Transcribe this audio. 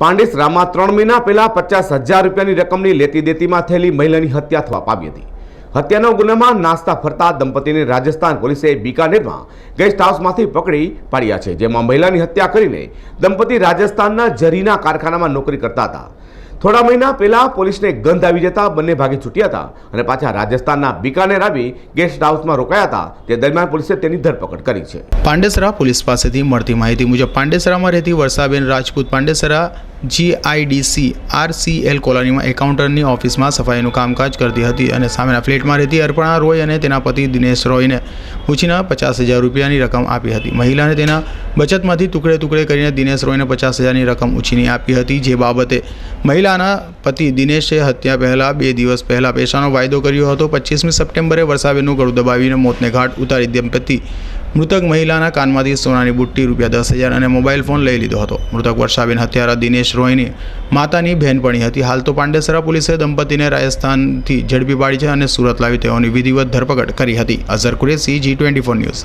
પાંડેસરામાં ત્રણ મહિના પહેલા પચાસ હજાર રૂપિયાની રકમની લેતી દેતીમાં થયેલી મહિલાની હત્યા થવા પામી હતી. હત્યાનો ગુનામાં નાસ્તા ફરતા દંપતીને રાજસ્થાન પોલીસે બિકાનેરમાં ગેસ્ટ હાઉસમાંથી પકડી પાડ્યા છે, જેમાં મહિલાની હત્યા કરીને દંપતી રાજસ્થાનના જરીના કારખાનામાં નોકરી કરતા હતા. થોડા મહિના પહેલા પોલીસને ગંધ આવી જતા બંને ભાગે છૂટ્યા હતા અને પાછા રાજસ્થાનના બિકાનેર આવી ગેસ્ટ હાઉસમાં રોકાયા હતા. તે દરમિયાન પોલીસે તેની ધરપકડ કરી છે. પાંડેસરા પોલીસ પાસેથી મળતી માહિતી મુજબ પાંડેસરામાં રહેતી વર્ષાબેન રાજપૂત પાંડેસરા જીઆઈડીસી આરસીએલ કોલોનીમાં એકાઉન્ટરની ઓફિસમાં સફાઈનું કામકાજ કરતી હતી અને સામેના ફ્લેટમાં રહેતી અર્પણા રોય અને તેના પતિ દિનેશ રોયને ઉછીના પચાસ હજાર રૂપિયાની રકમ આપી હતી. મહિલાને તેના બચતમાંથી ટુકડે ટુકડે કરીને દિનેશ રોયને પચાસ હજારની રકમ ઉછીની આપી હતી, જે બાબતે મહિલાના પતિ દિનેશે હત્યા પહેલાં બે દિવસ પહેલાં પેશાનો વાયદો કર્યો હતો. પચીસમી સપ્ટેમ્બરે વરસાવેનું ગળું દબાવીને મોતને ઘાટ ઉતારી દંપતી મૃતક મહિલાના કાનમાંથી સોનાની બુટ્ટી રૂપિયા દસ હજાર અને મોબાઈલ ફોન લઈ લીધો હતો. મૃતક વર્ષાબેન હત્યારા દિનેશ રોયની માતાની બહેનપણી હતી. હાલ તો પાંડેસરા પોલીસે દંપતીને રાજસ્થાનથી ઝડપી પાડી છે અને સુરત લાવી તેઓની વિધિવત ધરપકડ કરી હતી. Azhar Qureshi G twenty four news